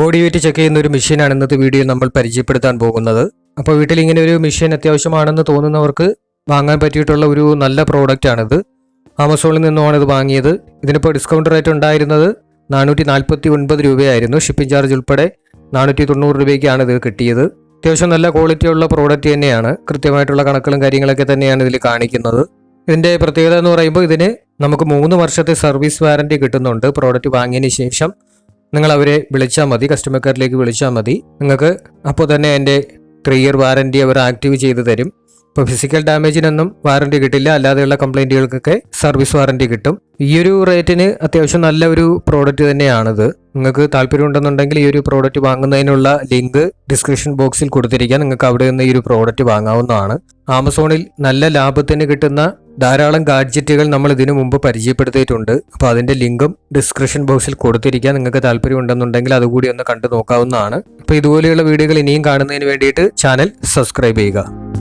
Body weight check ചെയ്യുന്ന ഒരു മെഷീനാണ് ഇന്നത്തെ വീഡിയോ നമ്മൾ പരിചയപ്പെടുത്താൻ പോകുന്നത്. അപ്പോൾ വീട്ടിൽ ഇങ്ങനെ ഒരു മെഷീൻ അത്യാവശ്യമാണെന്ന് തോന്നുന്നവർക്ക് വാങ്ങാൻ പറ്റിയിട്ടുള്ള ഒരു നല്ല പ്രോഡക്റ്റ് ആണിത്. ആമസോണിൽ നിന്നുമാണ് ഇത് വാങ്ങിയത്. ഇതിനിപ്പോൾ ഡിസ്കൗണ്ട് റേറ്റ് ഉണ്ടായിരുന്നത് നാനൂറ്റി നാൽപ്പത്തി ഒൻപത് രൂപയായിരുന്നു. ഷിപ്പിംഗ് ചാർജ് ഉൾപ്പെടെ നാനൂറ്റി തൊണ്ണൂറ് രൂപയ്ക്കാണ് ഇത് കിട്ടിയത്. അത്യാവശ്യം നല്ല ക്വാളിറ്റിയുള്ള പ്രോഡക്റ്റ് തന്നെയാണ്. കൃത്യമായിട്ടുള്ള കണക്കുകളും കാര്യങ്ങളൊക്കെ തന്നെയാണ് ഇതിൽ കാണിക്കുന്നത്. ഇതിന്റെ പ്രത്യേകത എന്ന് പറയുമ്പോൾ ഇതിന് നമുക്ക് മൂന്ന് വർഷത്തെ സർവീസ് വാറന്റി കിട്ടുന്നുണ്ട്. പ്രോഡക്റ്റ് വാങ്ങിയതിന് ശേഷം നിങ്ങൾ അവരെ വിളിച്ചാൽ മതി കസ്റ്റമർ കെയറിലേക്ക് വിളിച്ചാൽ മതി. നിങ്ങൾക്ക് അപ്പോൾ തന്നെ എന്റെ ത്രീ ഇയർ വാറന്റി അവർ ആക്റ്റീവ് ചെയ്ത് തരും. ഇപ്പോൾ ഫിസിക്കൽ ഡാമേജിനൊന്നും വാറന്റി കിട്ടില്ല അല്ലാതെയുള്ള കംപ്ലൈന്റുകൾക്കൊക്കെ സർവീസ് വാറന്റി കിട്ടും. ഈ ഒരു റേറ്റിന് അത്യാവശ്യം നല്ല ഒരു പ്രോഡക്റ്റ് തന്നെയാണിത്. നിങ്ങൾക്ക് താല്പര്യമുണ്ടെന്നുണ്ടെങ്കിൽ ഈ ഒരു പ്രോഡക്റ്റ് വാങ്ങുന്നതിനുള്ള ലിങ്ക് ഡിസ്ക്രിപ്ഷൻ ബോക്സിൽ കൊടുത്തിരിക്കുക നിങ്ങൾക്ക് അവിടെ നിന്ന് ഈ ഒരു പ്രോഡക്റ്റ് വാങ്ങാവുന്നതാണ്. ആമസോണിൽ നല്ല ലാഭത്തിന് കിട്ടുന്ന ധാരാളം ഗാഡ്ജറ്റുകൾ നമ്മൾ ഇതിനു മുമ്പ് പരിചയപ്പെടുത്തിയിട്ടുണ്ട്. അപ്പോൾ അതിന്റെ ലിങ്കും ഡിസ്ക്രിപ്ഷൻ ബോക്സിൽ കൊടുത്തിരിക്കുക നിങ്ങൾക്ക് താല്പര്യം ഉണ്ടെന്നുണ്ടെങ്കിൽ അതുകൂടി ഒന്ന് കണ്ടു നോക്കാവുന്നതാണ്. അപ്പോൾ ഇതുപോലെയുള്ള വീഡിയോകൾ ഇനിയും കാണുന്നതിന് വേണ്ടിയിട്ട് ചാനൽ സബ്സ്ക്രൈബ് ചെയ്യുക.